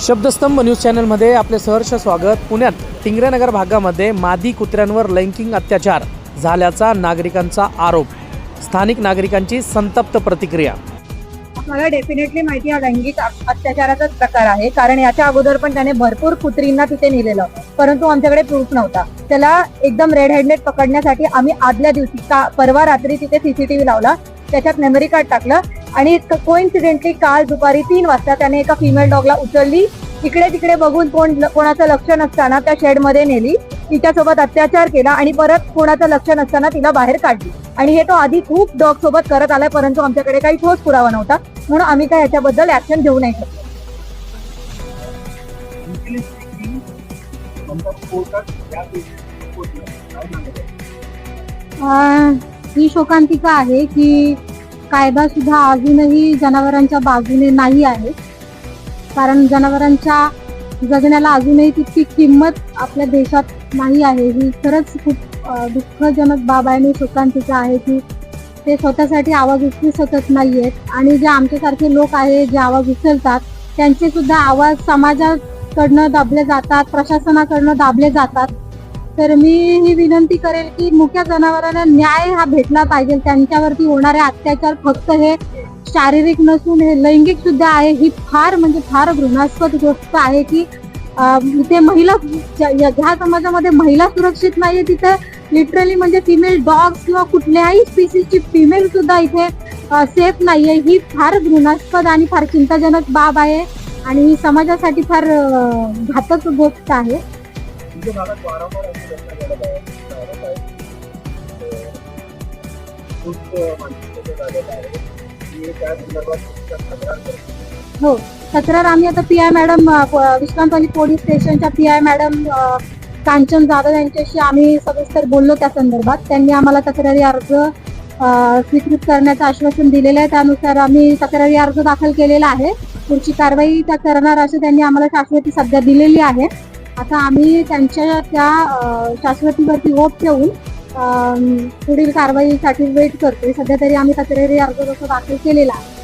शब्दस्तंभ news चॅनलमध्ये आपले सहर्ष स्वागत. पुण्यात टिंगरेनगर भागामध्ये मादी कुत्र्यांवर लैंगिक अत्याचार झाल्याचा नागरिकांचा आरोप. स्थानिक नागरिकांची संतप्त प्रतिक्रिया. मला डेफिनेटली माहिती हा लैंगिक अत्याचाराचाच प्रकार आहे. कारण याच्या अगोदर पण त्याने भरपूर कुत्रींना तिथे नेलेलं. परंतु आमच्याकडे प्रूफ नव्हता. त्याला एकदम रेड हँडेड पकडण्यासाठी आम्ही आदल्या दिवशी परवा रात्री तिथे सीसीटीव्ही लावला. त्याच्यात मेमरी कार्ड टाकलं. आणि कोइन्सिडेंटली काल दुपारी तीन वाजता त्याने एका फिमेल डॉगला उचलली. इकडे तिकडे बघून कोण कोणाचं लक्ष नसताना त्या शेडमध्ये नेली. तिच्यासोबत अत्याचार केला आणि परत कोणाचं लक्ष नसताना तिला बाहेर काढली. आणि हे तो आधी खूप डॉग सोबत करत आलाय परंतु आमच्याकडे काही ठोस पुरावा नव्हता. म्हणून आम्ही काय याच्याबद्दल ऍक्शन घेऊ नाही शकतो. ही शोकांतिका आहे की कायदा सुद्धा अजूनही जनावरांच्या बाजूने नाही आहे. कारण जनावरांच्या जगण्याला अजूनही तितकी किंमत आपल्या देशात नाही आहे. ही खरंच खूप दुःखजनक बाब आहे आणि शोकांतिका आहे की ते स्वतःसाठी आवाज उचलू शकत नाही आहेत आणि जे आमच्यासारखे लोक आहे जे आवाज उचलतात त्यांचे सुद्धा आवाज समाजाकडनं दाबले जातात प्रशासनाकडनं दाबले जातात. तर मी ही विनंती करेल की मुख्या जनावरांना न्याय हा भेटला पाहिजे. त्यांच्यावरती होणारे अत्याचार फक्त हे शारीरिक नसून हे लैंगिक सुद्धा आहे. ही फार म्हणजे फार घृणास्पद गोष्ट आहे की ते इथे महिला ह्या समाजामध्ये महिला सुरक्षित नाहीये तिथे लिटरली म्हणजे फिमेल डॉग्स किंवा कुठल्याही स्पीसीची फिमेल सुद्धा इथे सेफ नाहीये. ही फार घृणास्पद आणि फार चिंताजनक बाब आहे. आणि ही समाजासाठी फार घातक गोष्ट आहे. तुमच्या भागात वारंवार अशी घटना घडत आहे खूप आहे की त्या संदर्भात तक्रार करतो. हो तक्रार आम्ही आता P I madam Vishrantwadi police स्टेशनच्या P I madam Kanchan Jadhav यांच्याशी आम्ही सविस्तर बोललो त्या संदर्भात. त्यांनी आम्हाला तक्रारी अर्ज स्वीकृत करण्याचं आश्वासन दिलेलं आहे. त्यानुसार आम्ही तक्रारी अर्ज दाखल केलेला आहे. पुढची कारवाई त्या करणार असं त्यांनी आम्हाला शाश्वती सध्या दिलेली आहे. आता आम्ही त्यांच्या त्या शाश्वतीवरती होप ठेवून पुढील कारवाईसाठी वेट करतोय. सध्या तरी आम्ही तक्रारी अर्ज तसं दाखल केलेला आहे.